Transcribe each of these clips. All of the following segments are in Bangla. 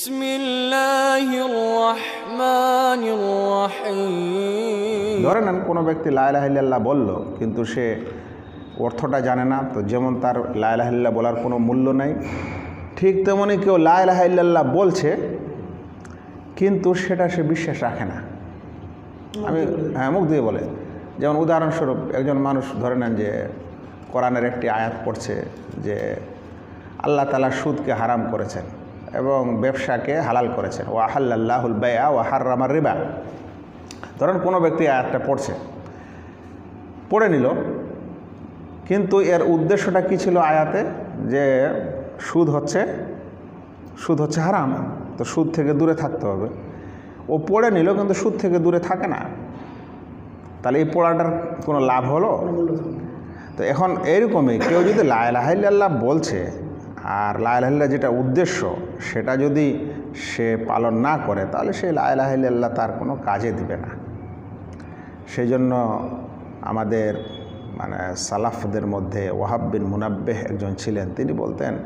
بسم الله الرحمن الرحيم ধরে নেন কোনো ব্যক্তি লাইলাহিল্লাহ বলল কিন্তু সে অর্থটা জানে না তো যেমন তার লাইলাহিল্লাহ বলার কোনো মূল্য নেই ঠিক তেমনই কেউ লাইলাহিল্লাহ বলছে কিন্তু সেটা সে বিশ্বাস রাখে না আমি হ্যাঁ মুখ দিয়ে বলে যেমন উদাহরণস্বরূপ একজন মানুষ ধরে নেন যে কোরআনের একটি আয়াত পড়ছে যে আল্লাহ তালা সুদকে হারাম করেছেন এবং ব্যবসাকে হালাল করেছেন। ও আহাল্লাহুল বেয়া ও হার হার্রামার রিবা। ধরেন কোনো ব্যক্তি আয়াতটা পড়ছে। পড়ে নিল। কিন্তু এর উদ্দেশ্যটা কি ছিল আয়াতে? যে সুদ হচ্ছে সুদ হচ্ছে হারাম। তো সুদ থেকে দূরে থাকতে হবে। ও পড়ে নিল কিন্তু সুদ থেকে দূরে থাকে না। তাহলে এই পড়াটার কোনো লাভ হলো? তো এখন এইরকমই কেউ যদি লাইলাহিল্লাহ বলছে আর লাইলাহিল্লাহ যেটা উদ্দেশ্য, সেটা যদি সে পালন না করে, তাহলে সেই লাইলাহিল্লাহ তার কোনো কাজে দিবে না। সেই জন্য আমাদের মানে সালাফদের মধ্যে ওয়াহাব বিন মুনাব্বেহ একজন ছিলেন, তিনি বলতেন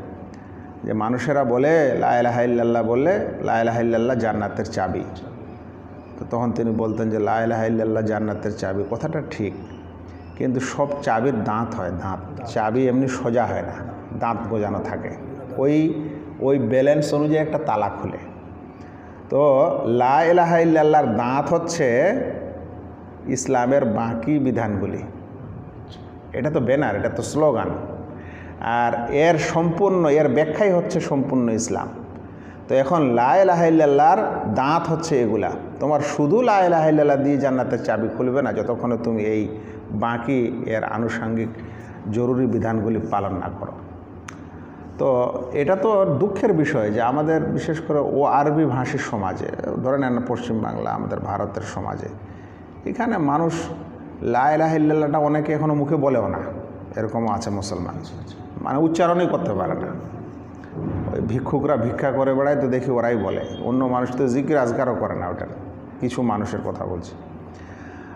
যে মানুষেরা বলে লাইলাহাইল্লাহ বললে লাইলাহাইল্লাহ জান্নাতের চাবি। তো তখন তিনি বলতেন যে লাইলাহাইল্লাহ জান্নাতের চাবি, কথাটা ঠিক। কিন্তু সব চাবির দাঁত হয়, দাঁত। চাবি এমনি সোজা হয় না। দাঁত গোজানো থাকে। ওই ওই ব্যালেন্স অনুযায়ী একটা তালা খুলে। তো লা ইল্লাল্লাহর দাঁত হচ্ছে ইসলামের বাকি বিধানগুলি। এটা তো ব্যানার এটা তো স্লোগান আর এর সম্পূর্ণ, এর ব্যাখ্যাই হচ্ছে সম্পূর্ণ ইসলাম। তো এখন লাইলাহাইল্লাহর দাঁত হচ্ছে এগুলা। তোমার শুধু লাইলাহাইল্লাহ দিয়ে জান্নাতের চাবি খুলবে না, যতক্ষণে তুমি এই বাকি, এর আনুষঙ্গিক জরুরি বিধানগুলি পালন না করো। তো এটা তো দুঃখের বিষয় যে আমাদের, বিশেষ করে ও আরবি ভাষী সমাজে, ধরে নেন পশ্চিমবাংলা আমাদের ভারতের সমাজে, এখানে মানুষ লাইলাহিল্লাহটা অনেকে এখনও মুখে বলেও না, এরকমও আছে মুসলমান। মানে উচ্চারণই করতে পারে না। ওই ভিক্ষুকরা ভিক্ষা করে বেড়ায় তো দেখি ওরাই বলে, অন্য মানুষ তো জিকির আজগারও করে না ওটা। কিছু মানুষের কথা বলছি।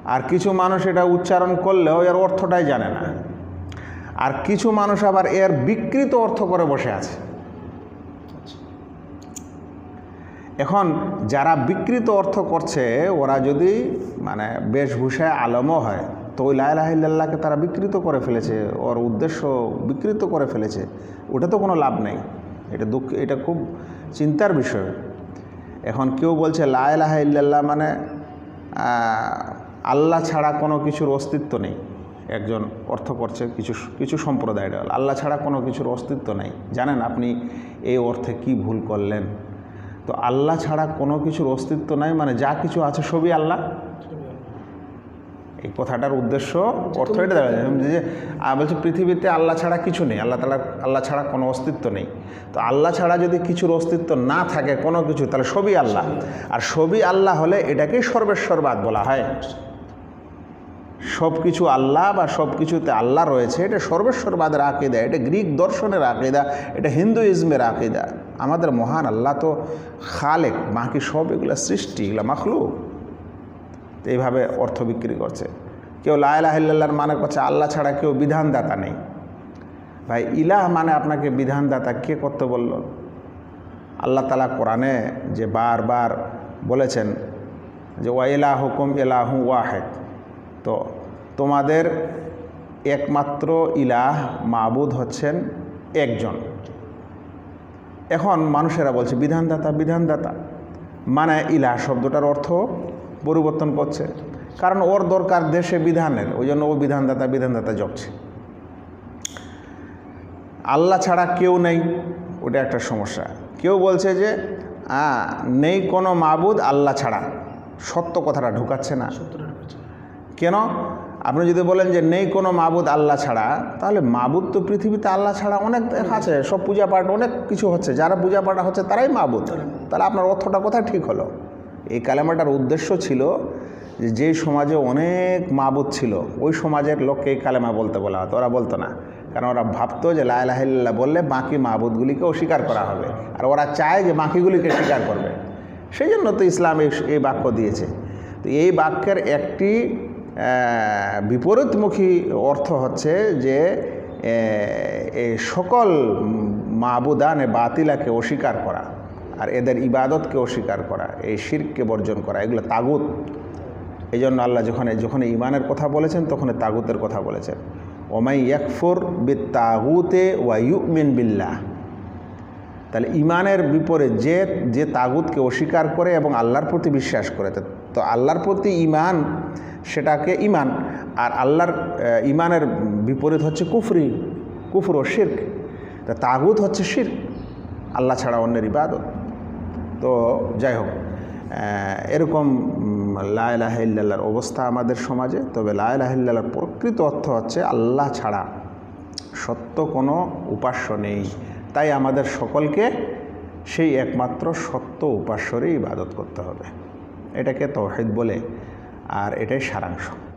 আর কিছু মানুষ এটা উচ্চারণ করলেও এর অর্থটাই জানে না। আর কিছু মানুষ আবার এর বিকৃত অর্থ করে বসে আছে। এখন যারা বিকৃত অর্থ করছে, ওরা যদি মানে বেশভূষায় আলমও হয়, তো ওই লাইলাহিল্লাহকে তারা বিকৃত করে ফেলেছে, ওর উদ্দেশ্য বিকৃত করে ফেলেছে, ওটা তো কোনো লাভ নেই। এটা দুঃখ, এটা খুব চিন্তার বিষয়। এখন কেউ বলছে লাইলাহ ইল্লাল্লাহ মানে আল্লাহ ছাড়া কোনো কিছুর অস্তিত্ব নেই। একজন অর্থ করছে কিছু কিছু সম্প্রদায়টা আল্লাহ ছাড়া কোনো কিছুর অস্তিত্ব নেই। জানেন আপনি এই অর্থে কি ভুল করলেন? তো আল্লাহ ছাড়া কোনো কিছুর অস্তিত্ব নাই মানে যা কিছু আছে সবই আল্লাহ? এই কথাটার উদ্দেশ্য অর্থ এটা দেওয়া যায়। যে বলছে পৃথিবীতে আল্লাহ ছাড়া কিছু নেই। আল্লাহ তালা আল্লাহ ছাড়া কোনো অস্তিত্ব নেই। তো আল্লাহ ছাড়া যদি কিছুর অস্তিত্ব না থাকে কোনো কিছু তাহলে সবই আল্লাহ। আর সবই আল্লাহ হলে এটাকেই সর্বেশ্বরবাদ বলা হয়। সব কিছু আল্লাহ বা সব কিছুতে আল্লাহ রয়েছে, এটা সর্বেশ্বরবাদের আকিদা, এটা গ্রিক দর্শনের আকিদা, এটা হিন্দুইজমের আকিদা। আমাদের মহান আল্লাহ তো খালেক, বাকি সব এগুলো সৃষ্টি, এগুলো মাখলুক। তো এইভাবে অর্থ বিক্রি করছে। কেউ লাইলাহিল্লাহর মানে করছে আল্লাহ ছাড়া কেউ বিধানদাতা নেই। ভাই, ইলাহ মানে আপনাকে বিধানদাতা কে করতে বলল? আল্লাহ তালা কোরআনে যে বারবার বলেছেন যে ওয়া ইলাহ হুকুম ইলাহু ওয়াহেদ। তো তোমাদের একমাত্র ইলাহ মাবুদ হচ্ছেন একজন। এখন মানুষেরা বলছে বিধানদাতা বিধানদাতা। মানে ইলাহ শব্দটার অর্থ পরিবর্তন করছে। কারণ ওর দরকার দেশে বিধানের, ওই জন্য ও বিধানদাতা বিধানদাতা জপছে। আল্লাহ ছাড়া কেউ নেই, ওটা একটা সমস্যা। কেউ বলছে যে নেই কোনো মাবুদ, আল্লাহ ছাড়া। সত্য কথাটা ঢুকাচ্ছে না। কেন? আপনি যদি বলেন যে নেই কোনো মাবুদ আল্লাহ ছাড়া, তাহলে মাবুদ তো পৃথিবীতে আল্লাহ ছাড়া অনেক আছে, সব পূজা পাঠ, অনেক কিছু হচ্ছে। যারা পূজা পাঠ হচ্ছে তারাই মাবুদ। তাহলে আপনার অর্থটা কোথায় ঠিক হলো? এই কালেমাটার উদ্দেশ্য ছিল যে যেই সমাজে অনেক মাবুদ ছিল, ওই সমাজের লোককে এই কালেমা বলতে বলা হতো। ওরা বলতো না। কারণ ওরা ভাবতো যে লাইলাহিল্লাহ বললে বাকি মাবুদগুলিকে অস্বীকার করা হবে। আর ওরা চায় যে বাকিগুলিকে স্বীকার করবে। সেই জন্য তো ইসলাম এই বাক্য দিয়েছে। তো এই বাক্যের একটি বিপরীতমুখী অর্থ হচ্ছে যে সকল মাবুদানে বাতিলাকে অস্বীকার করা আর এদের ইবাদতকে অস্বীকার করা, এই শিরকে বর্জন করা, এগুলো তাগুত। এই জন্য আল্লাহ যখন যখন ইমানের কথা বলেছেন, তখন তাগুতের কথা বলেছেন। ওমাই ইয়াকফুর বি তাগুতে ওয়া ইউমিন বিল্লাহ। তাহলে ইমানের বিপরীত যে যে তাগুতকে অস্বীকার করে এবং আল্লাহর প্রতি বিশ্বাস করে, তো আল্লাহর প্রতি ইমান সেটাকে ইমান আর আল্লাহর ইমানের বিপরীত হচ্ছে কুফরি, কুফর ও শির্ক। তা তাগুত হচ্ছে শির্ক, আল্লাহ ছাড়া অন্যের ইবাদত। তো যাই হোক এরকম লাইলাহিল্লার অবস্থা আমাদের সমাজে। তবে লাইলাহিল্লার প্রকৃত অর্থ হচ্ছে আল্লাহ ছাড়া সত্য কোনো উপাস্য নেই। তাই আমাদের সকলকে সেই একমাত্র সত্য উপাস্যরই ইবাদত করতে হবে। এটাকে তৌহিদ বলে আর এটাই সারাংশ।